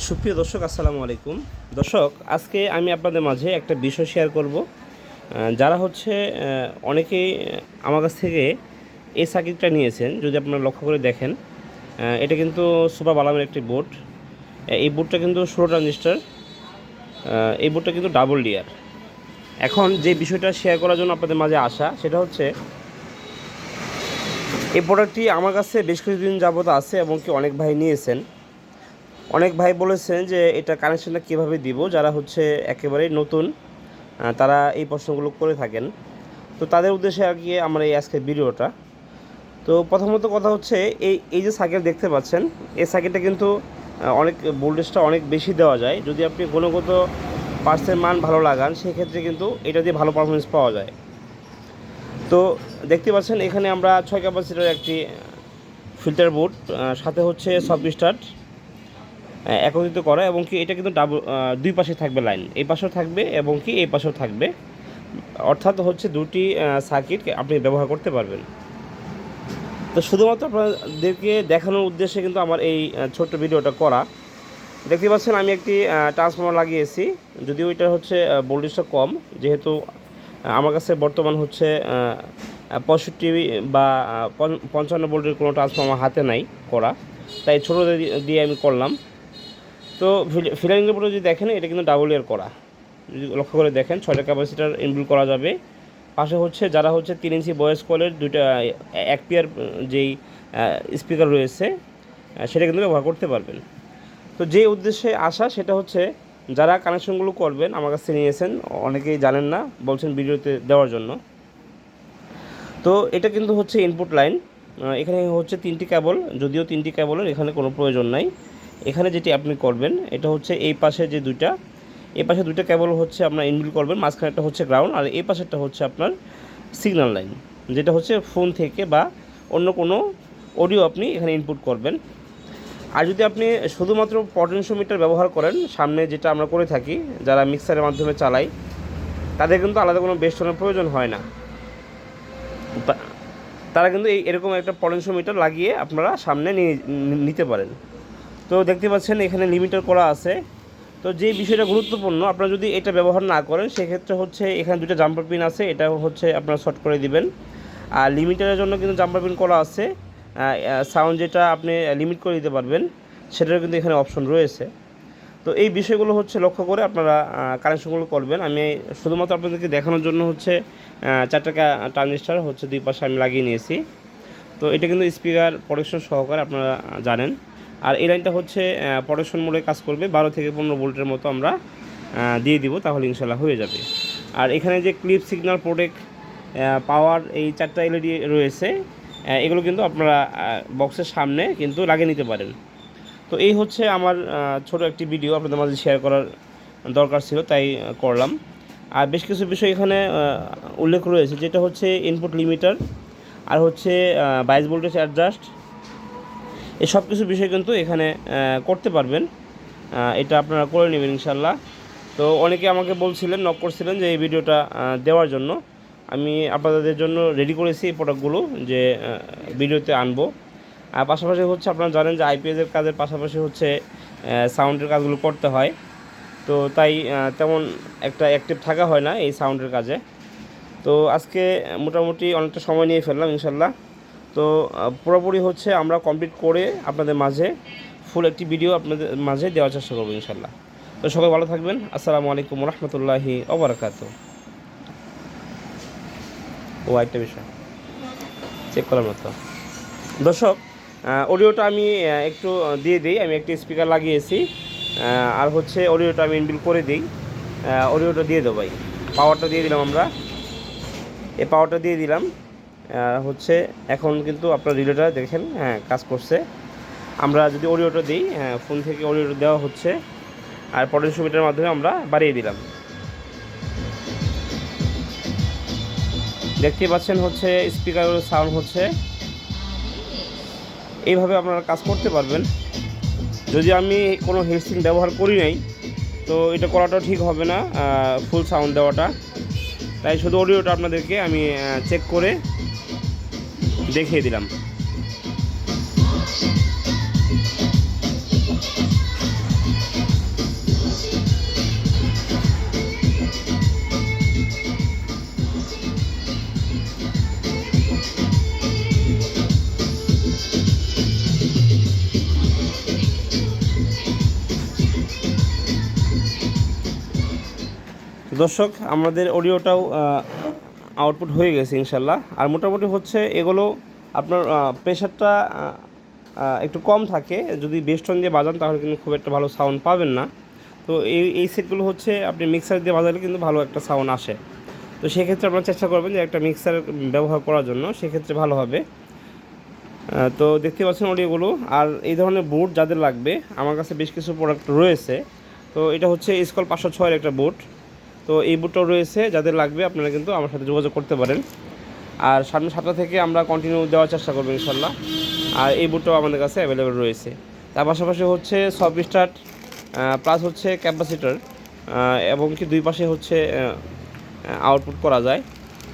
সুপ্রিয় দর্শক, আসসালামু আলাইকুম। দর্শক, আজকে আমি আপনাদের মাঝে একটা বিষয় শেয়ার করব। যারা হচ্ছে অনেকেই আমার কাছ থেকে এই সার্কিটটা নিয়েছেন, যদি আপনারা লক্ষ্য করে দেখেন এটা কিন্তু সুপার বালামের একটি বোর্ড এই বোর্ডটা কিন্তু ষোলো ট্রানজিস্টার এই বোর্ডটা কিন্তু ডাবল ডিয়ার এখন যে বিষয়টা শেয়ার করার জন্য আপনাদের মাঝে আসা, সেটা হচ্ছে, এই প্রোডাক্টটি আমার কাছে বেশ কিছুদিন যাবত আছে এবং কি অনেক ভাই নিয়েছেন। অনেক ভাই বলেছেন যে এটা কানেকশনটা কীভাবে দিব? যারা হচ্ছে একেবারেই নতুন তারা এই প্রশ্নগুলো করে থাকেন। তো তাদের উদ্দেশ্যে আর কি আমার এই আজকের ভিডিওটা। তো প্রথমত কথা হচ্ছে, এই এই যে সাইকেল দেখতে পাচ্ছেন, এই সাইকেলটা কিন্তু অনেক ভোল্টেজটা অনেক বেশি দেওয়া যায়। যদি আপনি গুণগত পার্সের মান ভালো লাগান, সেক্ষেত্রে কিন্তু এটা দিয়ে ভালো পারফরমেন্স পাওয়া যায়। তো দেখতে পাচ্ছেন, এখানে আমরা ছয় ক্যাপাসিটার একটি ফিল্টার বোর্ড সাথে হচ্ছে সব স্টার্ট একত্রিত করা এবং কি এটা কিন্তু ডাবল দুই পাশে থাকবে লাইন এই পাশেও থাকবে এবং কি এই পাশেও থাকবে। অর্থাৎ হচ্ছে দুটি সার্কিট আপনি ব্যবহার করতে পারবেন। তো শুধুমাত্র আপনাদেরকে দেখানোর উদ্দেশ্যে কিন্তু আমার এই ছোট্ট ভিডিওটা করা। দেখতে পাচ্ছেন আমি একটি ট্রান্সফর্মার লাগিয়েছি। যদিও এটা হচ্ছে ভোল্টেজটা কম, যেহেতু আমার কাছে বর্তমান হচ্ছে পঁয়ষট্টি বা পঞ্চান্ন ভোল্টের কোনো ট্রান্সফর্মার হাতে নাই করা। তাই ছোটো দিয়ে আমি করলাম। তো ফিলারিং উপরে যদি দেখেন, এটা কিন্তু ডাবল ইয়ার করা। যদি লক্ষ্য করে দেখেন, ছয়টা ক্যাপাসিটার ইনবিল করা যাবে। পাশে হচ্ছে যারা হচ্ছে তিন ইঞ্চি বয়েস কলের দুইটা, এক পেয়ার, যেই স্পিকার রয়েছে সেটা কিন্তু ব্যবহার করতে পারবেন। তো যে উদ্দেশ্যে আসা, সেটা হচ্ছে যারা কানেকশনগুলো করবেন, আমার কাছে নিয়েছেন, অনেকেই জানেন না, বলছেন ভিডিওতে দেওয়ার জন্য। তো এটা কিন্তু হচ্ছে ইনপুট লাইন এখানে হচ্ছে তিনটি কেবল যদিও তিনটি কেবলের এখানে কোনো প্রয়োজন নাই। এখানে যেটি আপনি করবেন, এটা হচ্ছে এই পাশে যে দুইটা, এই পাশে দুইটা কেবল হচ্ছে আপনার ইনবিল করবেন, মাঝখানেরটা হচ্ছে গ্রাউন্ড আর এই পাশেরটা হচ্ছে আপনার সিগন্যাল লাইন যেটা হচ্ছে ফোন থেকে বা অন্য কোনো অডিও আপনি এখানে ইনপুট করবেন। আর যদি আপনি শুধুমাত্র পটেনশিওমিটার ব্যবহার করেন, সামনে যেটা আমরা করে থাকি, যারা মিক্সারের মাধ্যমে চালাই তাদের কিন্তু আলাদা কোনো বেস্টনের প্রয়োজন হয় না। তারা কিন্তু এই, এরকম একটা পটেনশিওমিটার লাগিয়ে আপনারা সামনে নিয়ে নিতে পারেন। তো দেখতে পাচ্ছেন এখানে লিমিটার করা আছে। তো যে বিষয়টা গুরুত্বপূর্ণ, আপনারা যদি এটা ব্যবহার না করেন, সেক্ষেত্রে হচ্ছে এখানে দুটো জাম্পার পিন আছে, এটা হচ্ছে আপনারা শর্ট করে দিবেন। আর লিমিটারের জন্য কিন্তু জাম্পার পিন করা আছে। সাউন্ড যেটা আপনি লিমিট করে দিতে পারবেন, সেটারও কিন্তু এখানে অপশন রয়েছে। তো এই বিষয়গুলো হচ্ছে লক্ষ্য করে আপনারা কানেকশনগুলো করবেন। আমি শুধুমাত্র আপনাদেরকে দেখানোর জন্য হচ্ছে চারটা ট্রানজিস্টার হচ্ছে দুই পাশে আমি লাগিয়ে নিয়েছি। তো এটা কিন্তু স্পিকার প্রোটেকশন সহকারে আপনারা জানেন। আর এই লাইনটা হচ্ছে প্রোটেকশন মোডে কাজ করবে, বারো থেকে পনেরো ভোল্টের মতো আমরা দিয়ে দিব, তাহলে ইনশাল্লাহ হয়ে যাবে। আর এখানে যে ক্লিপ সিগন্যাল প্রোটেক্ট পাওয়ার এই চারটা এলইডি রয়েছে এগুলো কিন্তু আপনারা বক্সের সামনে কিন্তু লাগিয়ে নিতে পারেন। তো এই হচ্ছে আমার ছোট একটি ভিডিও, আপনাদের মাঝে শেয়ার করার দরকার ছিল, তাই করলাম। আর বেশ কিছু বিষয় এখানে উল্লেখ রয়েছে, যেটা হচ্ছে ইনপুট লিমিটার আর হচ্ছে বাইশ ভোল্টেজ অ্যাডজাস্ট এই সব কিছু বিষয় কিন্তু এখানে করতে পারবেন। এটা আপনারা করে নেবেন ইনশাল্লাহ তো অনেকে আমাকে বলছিলেন নক করছিলেন যে এই ভিডিওটা দেওয়ার জন্য। আমি আপনাদের জন্য রেডি করেছি এই প্রোডাক্টগুলো যে ভিডিওতে আনব। আর পাশাপাশি হচ্ছে আপনারা জানেন যে আইপিএসের কাজের পাশাপাশি হচ্ছে সাউন্ডের কাজগুলো করতে হয়। তো তাই তেমন একটা অ্যাক্টিভ থাকা হয় না এই সাউন্ডের কাজে। তো আজকে মোটামুটি অনেকটা সময় নিয়ে ফেললাম ইনশাল্লাহ তো পুরোপুরি হচ্ছে আমরা কমপ্লিট করে আপনাদের মাঝে ফুল একটি ভিডিও আপনাদের মাঝে দেওয়ার চেষ্টা করব ইনশাল্লাহ। তো সবাই ভালো থাকবেন। আসসালামু আলাইকুম রহমতুল্লাহি ওবরাকাত। ও একটা বিষয়। চেক করার মতো। দর্শক অডিওটা আমি একটু দিয়ে দিই। আমি একটি স্পিকার লাগিয়েছি। আর হচ্ছে অডিওটা আমি ইনবিল করে দিই। অডিওটা দিয়ে দেবো ভাই। পাওয়ারটা দিয়ে দিলাম আমরা। এই পাওয়ারটা দিয়ে দিলাম। হচ্ছে এখন কিন্তু আপনার রিলেটা দেখেন হ্যাঁ কাজ করছে। আমরা যদি অডিওটা দিই হ্যাঁ ফোন থেকে অডিওটা দেওয়া হচ্ছে, আর পটেনশিওমিটারের মাধ্যমে আমরা বাড়িয়ে দিলাম। দেখতে পাচ্ছেন হচ্ছে স্পিকার সাউন্ড হচ্ছে। এইভাবে আপনারা কাজ করতে পারবেন। যদি আমি কোনো হেডসিং ব্যবহার করি নাই, তো এটা করাটাও ঠিক হবে না ফুল সাউন্ড দেওয়াটা। তাই শুধু অডিওটা আপনাদেরকে আমি চেক করে দেখিয়ে দিলাম। দর্শক আমাদের অডিওটাও আউটপুট হয়ে গেছে ইনশাল্লাহ। আর মোটামুটি হচ্ছে এগুলো আপনার প্রেশারটা একটু কম থাকে। যদি বেস্টন দিয়ে বাজান, তাহলে কিন্তু খুব একটা ভালো সাউন্ড পাবেন না। তো এই এই সেটগুলো হচ্ছে আপনি মিক্সার দিয়ে বাজালে কিন্তু ভালো একটা সাউন্ড আসে। তো সেক্ষেত্রে আপনারা চেষ্টা করবেন যে একটা মিক্সার ব্যবহার করার জন্য, সেক্ষেত্রে ভালো হবে। তো দেখতে পাচ্ছেন অডিওগুলো আর এই ধরনের বুট যাদের লাগবে, আমার কাছে বেশ কিছু প্রোডাক্ট রয়েছে। তো এটা হচ্ছে স্কল পাঁচশো ছয়ের একটা বুট তো এই বুটটাও রয়েছে, যাদের লাগবে আপনারা কিন্তু আমার সাথে যোগাযোগ করতে পারেন। আর সামনে সাতটা থেকে আমরা কন্টিনিউ দেওয়ার চেষ্টা করব ইনশাল্লাহ। আর এই বুটটাও আমাদের কাছে অ্যাভেলেবেল রয়েছে। তার পাশাপাশি হচ্ছে সব স্টার্ট প্লাস হচ্ছে ক্যাপাসিটার এবং কি দুই পাশে হচ্ছে আউটপুট করা যায়।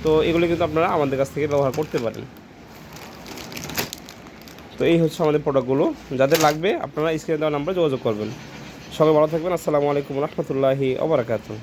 তো এগুলো কিন্তু আপনারা আমাদের কাছ থেকে ব্যবহার করতে পারেন। তো এই হচ্ছে আমাদের প্রোডাক্টগুলো যাদের লাগবে আপনারা স্ক্রিনে দেওয়া নাম্বারে যোগাযোগ করবেন। সবাই ভালো থাকবেন। আসসালামু আলাইকুম রহমতুল্লাহি ওবরাকাতু